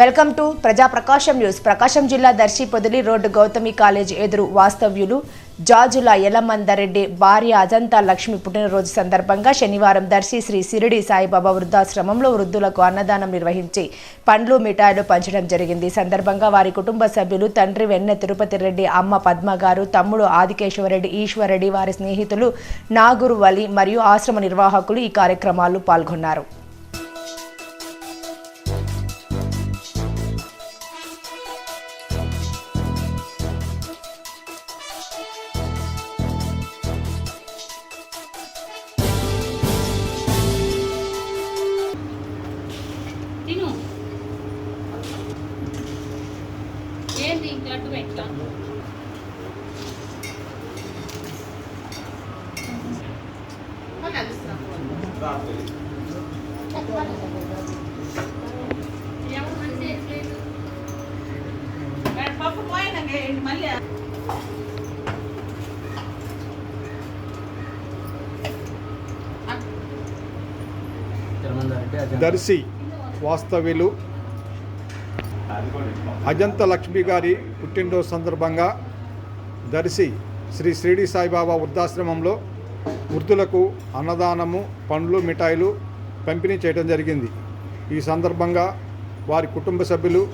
Welcome to ప్రజా ప్రకాశం news. Prakasam జిల్లా Darsi Podili road Gautami college ఎదురు వాస్తవ్యులు జాజుల యలమందరెడ్డి భార్య అజంతా లక్ష్మి పుట్టినరోజు సందర్భంగా శనివారం దర్శి శ్రీ సిరిడి సాయిబాబా వృద్ధాశ్రమంలో వృద్ధులకు అన్నదానం నిర్వహించి పండ్లు మిఠాయిలు పంచడం జరిగింది. సందర్భంగా వారి కుటుంబ సభ్యులు తండ్రి వెన్నె తిరుపతి రెడ్డి అమ్మ పద్మ గారు తమ్ముడు ఆదికేశ్వరరెడ్డి ఈశ్వరరెడ్డి వారి స్నేహితులు నాగురు వలి మరియు ఆశ్రమ నిర్వాహకులు ఈ కార్యక్రమాల్లో పాల్గొన్నారు. లడ్డు పెట్టా. పప్పు పోయినాక మళ్ళీ దర్శి వాస్తవ్యులు. అజంత లక్ష్మి గారి పుట్టినరోజు సందర్భంగా దర్శి శ్రీ షిరిడి సాయిబాబా వృద్ధాశ్రమంలో వృద్ధులకు అన్నదానము పండ్లు మిఠాయిలు పంపిణీ చేయడం జరిగింది. ఈ సందర్భంగా వారి కుటుంబ సభ్యులు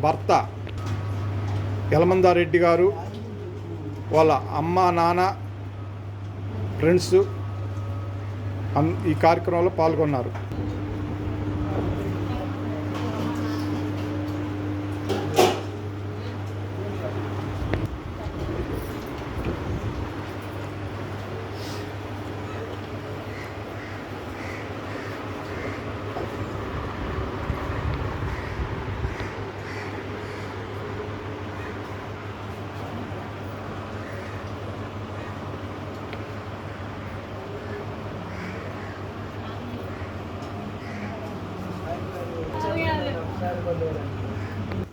భర్త యలమందారెడ్డి గారు వాళ్ళ అమ్మ నాన్న ఫ్రెండ్స్ అన్- ఈ కార్యక్రమంలో పాల్గొన్నారు. bandeira.